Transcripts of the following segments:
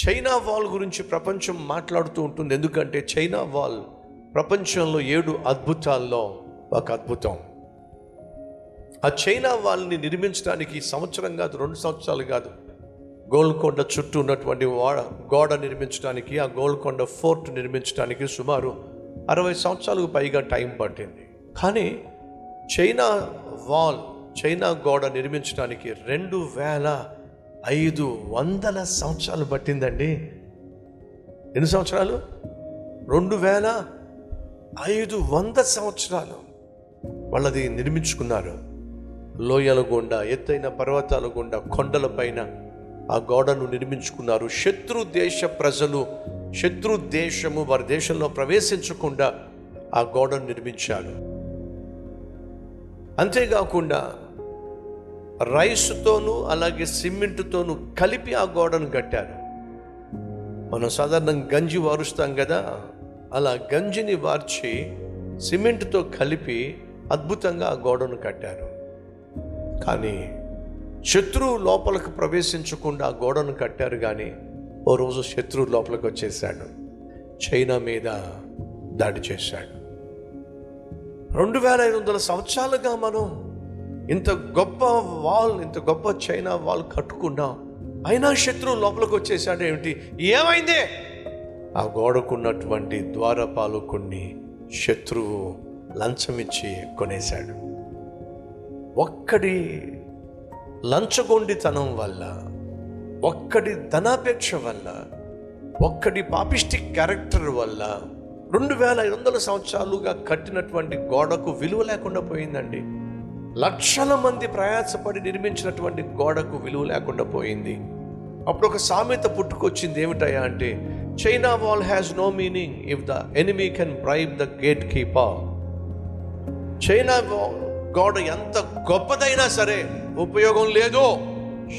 China wall గురించి ప్రపంచం మాట్లాడుతూ ఉంటుంది. ఎందుకంటే చైనా వాల్ ప్రపంచంలో ఏడు అద్భుతాల్లో ఒక అద్భుతం. ఆ చైనా వాల్ని నిర్మించడానికి సంవత్సరం కాదు రెండు సంవత్సరాలు కాదు. గోల్కొండ చుట్టూ ఉన్నటువంటి వాడ గోడ నిర్మించడానికి ఆ గోల్కొండ ఫోర్ట్ నిర్మించడానికి సుమారు అరవై సంవత్సరాలకు పైగా టైం పట్టింది. కానీ చైనా వాల్ చైనా గోడ నిర్మించడానికి రెండు వేల ఐదు వందల సంవత్సరాలు పట్టిందండి. ఎన్ని సంవత్సరాలు? రెండు వేల ఐదు వంద సంవత్సరాలు వాళ్ళది నిర్మించుకున్నారు. లోయల గుండా ఎత్తైన పర్వతాల గుండా కొండలపైన ఆ గోడను నిర్మించుకున్నారు. శత్రు దేశ ప్రజలు శత్రు దేశము వారి దేశంలో ప్రవేశించకుండా ఆ గోడను నిర్మించారు. అంతేకాకుండా రైస్తోనూ అలాగే సిమెంట్తోనూ కలిపి ఆ గోడను కట్టారు. మనం సాధారణంగా గంజి వారుస్తాం కదా అలా గంజిని వార్చి సిమెంట్తో కలిపి అద్భుతంగా ఆ గోడను కట్టారు. కానీ శత్రువు లోపలికి ప్రవేశించకుండా ఆ గోడను కట్టారు కానీ ఓ రోజు శత్రువు లోపలికి వచ్చేసాడు చైనా మీద దాడి చేశాడు. రెండు వేల ఐదు వందల సంవత్సరాలుగా మనం ఇంత గొప్ప వాల్ ఇంత గొప్ప చైనా వాల్ కట్టుకున్నాం అయినా శత్రువు లోపలికి వచ్చేసాడు ఏమిటి? ఏమైంది? ఆ గోడకున్నటువంటి ద్వారపాలు కొన్ని శత్రువు లంచమిచ్చి కొనేశాడు. ఒక్కడి లంచగొండితనం వల్ల ఒక్కడి ధనాపేక్ష వల్ల ఒక్కడి పాపిస్టిక్ క్యారెక్టర్ వల్ల రెండు వేల ఐదు వందల సంవత్సరాలుగా కట్టినటువంటి గోడకు విలువ లేకుండా పోయిందండి. లక్షల మంది ప్రయాసపడి నిర్మించినటువంటి గోడకు విలువ లేకుండా పోయింది. అప్పుడు ఒక సామెత పుట్టుకొచ్చింది ఏమిటయా అంటే China wall has no meaning if the enemy can bribe the gate keeper China గోడ ఎంత గొప్పదైనా సరే ఉపయోగం లేదు.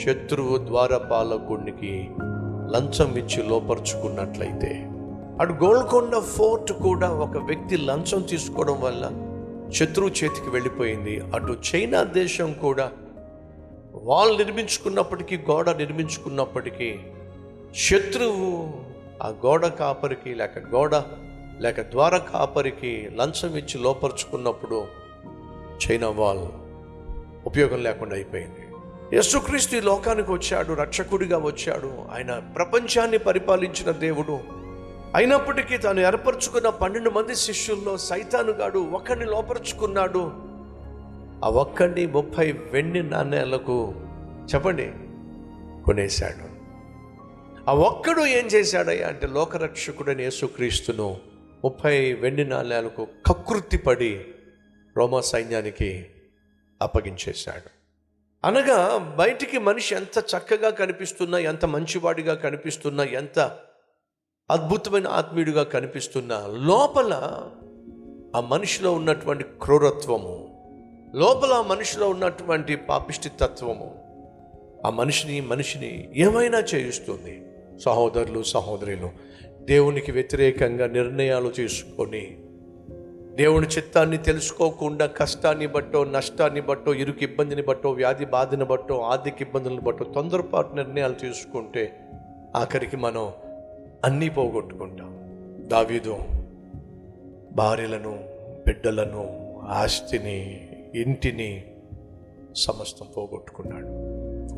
శత్రువు ద్వారపాలకుడికి లంచం ఇచ్చి లోపరుచుకున్నట్లయితే అటు గోల్కొండ ఫోర్ట్ కూడా ఒక వ్యక్తి లంచం తీసుకోవడం వల్ల శత్రువు చేతికి వెళ్ళిపోయింది. అటు చైనా దేశం కూడా వాల్ నిర్మించుకున్నప్పటికీ గోడ నిర్మించుకున్నప్పటికీ శత్రువు ఆ గోడ కాపరికి లేక గోడ లేక ద్వార కాపరికి లంచం ఇచ్చి లోపరుచుకున్నప్పుడు చైనా వాల్ ఉపయోగం లేకుండా అయిపోయింది. యేసుక్రీస్తు ఈ లోకానికి వచ్చాడు రక్షకుడిగా వచ్చాడు. ఆయన ప్రపంచాన్ని పరిపాలించిన దేవుడు. అయినప్పటికీ తాను ఏర్పరచుకున్న పన్నెండు మంది శిష్యుల్లో సైతానుగాడు ఒకరిని లోపరుచుకున్నాడు. ఆ ఒక్కడిని ముప్పై వెండి నాణ్యాలకు చెప్పండి కొనేశాడు. ఆ ఒక్కడు ఏం చేశాడయ్యా అంటే లోకరక్షకుడని యేసుక్రీస్తును ముప్పై వెండి నాణ్యాలకు కకృతి పడి రోమా సైన్యానికి అప్పగించేశాడు. అనగా బయటికి మనిషి ఎంత చక్కగా కనిపిస్తున్నా ఎంత మంచివాడిగా కనిపిస్తున్నా ఎంత అద్భుతమైన ఆత్మీయుడిగా కనిపిస్తున్న లోపల ఆ మనిషిలో ఉన్నటువంటి క్రూరత్వము లోపల ఆ మనిషిలో ఉన్నటువంటి పాపిష్టి తత్వము ఆ మనిషిని మనిషిని ఏమైనా చేయిస్తుంది? సహోదరులు సహోదరులు దేవునికి వ్యతిరేకంగా నిర్ణయాలు తీసుకొని దేవుని చిత్తాన్ని తెలుసుకోకుండా కష్టాన్ని బట్టో నష్టాన్ని బట్టో ఇరుకు ఇబ్బందిని బట్టో వ్యాధి బాధని బట్టో ఆర్థిక ఇబ్బందులను బట్టో తొందరపాటు నిర్ణయాలు తీసుకుంటే ఆఖరికి మనం అన్నీ పోగొట్టుకుంటాం. దావీదు భార్యలను బిడ్డలను ఆస్తిని ఇంటిని సమస్తం పోగొట్టుకున్నాడు.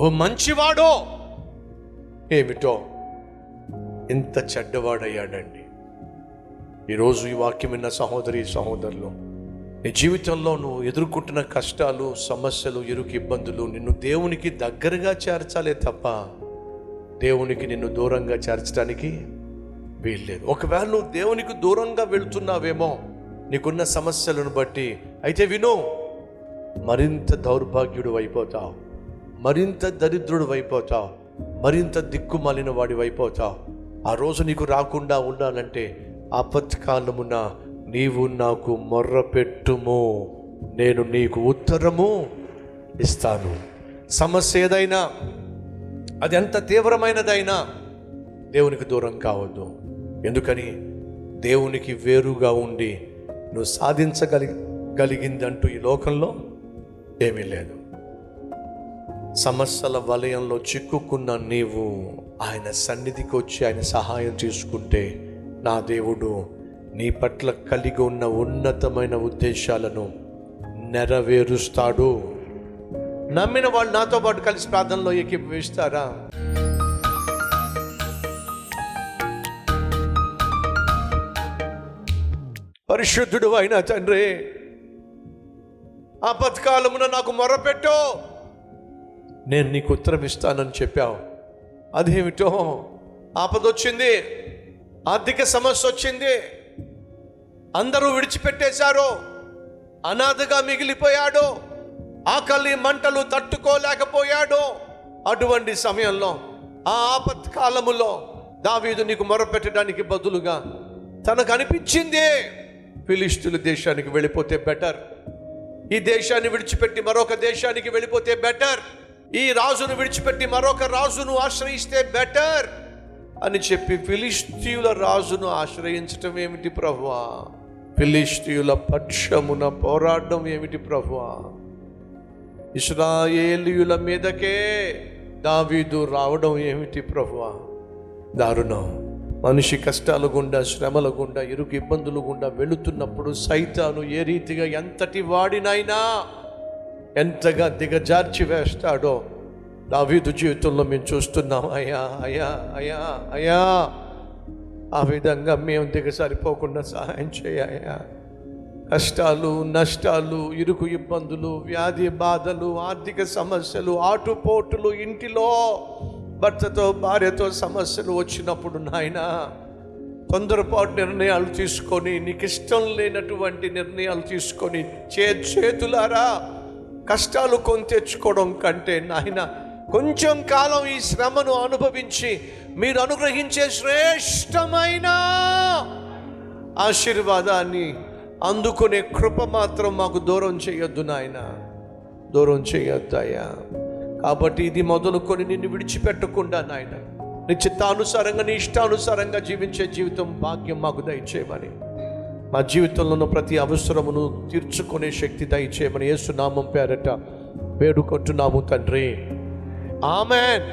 ఓ మంచివాడో! ఏమిటో? ఇంత చెడ్డవాడయ్యాడండి. ఈరోజు ఈ వాక్యం విన్న సహోదరి సహోదరులు నీ జీవితంలో నువ్వు ఎదుర్కొంటున్న కష్టాలు సమస్యలు ఇరుకు ఇబ్బందులు నిన్ను దేవునికి దగ్గరగా చేర్చాలే తప్ప దేవునికి నిన్ను దూరంగా చేర్చడానికి వీల్లేదు. ఒకవేళ నువ్వు దేవునికి దూరంగా వెళ్తున్నావేమో నీకున్న సమస్యలను బట్టి అయితే విను మరింత దౌర్భాగ్యుడు అయిపోతావు మరింత దరిద్రుడు అయిపోతావు మరింత దిక్కుమాలిన వాడి అయిపోతావు. ఆ రోజు నీకు రాకుండా ఉండాలంటే ఆపత్కాలమున నీవు నాకు మొర్ర పెట్టుము నేను నీకు ఉత్తరము ఇస్తాను. సమస్య ఏదైనా అది ఎంత తీవ్రమైనదైనా దేవునికి దూరం కావద్దు. ఎందుకని? దేవునికి వేరుగా ఉండి నువ్వు సాధించగలి కలిగిందంటూ ఈ లోకంలో ఏమీ లేదు. సమస్యల వలయంలో చిక్కుకున్న నీవు ఆయన సన్నిధికి వచ్చి ఆయన సహాయం తీసుకుంటే నా దేవుడు నీ పట్ల కలిగి ఉన్న ఉన్నతమైన ఉద్దేశాలను నెరవేరుస్తాడు. నమ్మిన వాళ్ళు నాతో పాటు కలిసి ప్రార్థనలో ఏకీభవిస్తారా పరిశుద్ధుడు అయిన తండ్రి ఆపత్కాలమున నాకు మొరపెట్టు. నేను నీకు ఉత్తరం ఇస్తానని చెప్పావు. అదేమిటో? ఆపదొచ్చింది ఆర్థిక సమస్య వచ్చింది. అందరూ విడిచిపెట్టేశారు. అనాథగా మిగిలిపోయాడు. ఆకలి మంటలు తట్టుకోలేకపోయాడు. అటువంటి సమయంలో ఆ ఆపత్కాలములో దావీదు నీకు మొరపెట్టడానికి బదులుగా తనకు అనిపించిందే ఫిలిస్టుల దేశానికి వెళ్ళిపోతే బెటర్. ఈ దేశాన్ని విడిచిపెట్టి మరొక దేశానికి వెళ్ళిపోతే బెటర్. ఈ రాజును విడిచిపెట్టి మరొక రాజును ఆశ్రయిస్తే బెటర్ అని చెప్పి ఫిలిస్తీయుల రాజును ఆశ్రయించటం ఏమిటి ప్రభువా? ఫిలిస్తీయుల పక్షమున పోరాడడం ఏమిటి ప్రభువా? ఇస్రాయేలీయుల మీదకే దావీదు రావడం ఏమిటి ప్రభువా? దారుణం. మనిషి కష్టాల గుండా శ్రమల గుండా ఇరుకు ఇబ్బందులు గుండా వెళుతున్నప్పుడు సైతాను ఏ రీతిగా ఎంతటి వాడినైనా ఎంతగా దిగజార్చి వేస్తాడో దావీదు జీవితంలో మేము చూస్తున్నాం. అయ్యా అయ్యా అయ్యా అయ్యా. ఆ విధంగా మేము దిగసారిపోకుండా సహాయం చేయ్యా కష్టాలు నష్టాలు ఇరుకు ఇబ్బందులు వ్యాధి బాధలు ఆర్థిక సమస్యలు ఆటుపోటులు ఇంటిలో భర్తతో భార్యతో సమస్యలు వచ్చినప్పుడు నాయన తొందరపాటు నిర్ణయాలు తీసుకొని నీకు ఇష్టం లేనటువంటి నిర్ణయాలు తీసుకొని చే చేతులారా కష్టాలు కొని తెచ్చుకోవడం కంటే నాయన కొంచెం కాలం ఈ శ్రమను అనుభవించి మీరు అనుగ్రహించే శ్రేష్టమైన ఆశీర్వాదాన్ని అందుకునే కృప మాత్రం మాకు దూరం చేయొద్దు నాయన. దూరం చేయొద్దు అయ్యా. కాబట్టి ఇది మొదలుకొని నిన్ను విడిచిపెట్టకుండా నాయన. నీ చిత్తానుసారంగా నీ ఇష్టానుసారంగా జీవించే జీవితం భాగ్యం మాకు దయచేయమని. మా జీవితంలో ఉన్న ప్రతి అవసరమును తీర్చుకునే శక్తి దయచేయమని ఏసునామం పేరట వేడుకుంటున్నాము తండ్రి. ఆమెన్.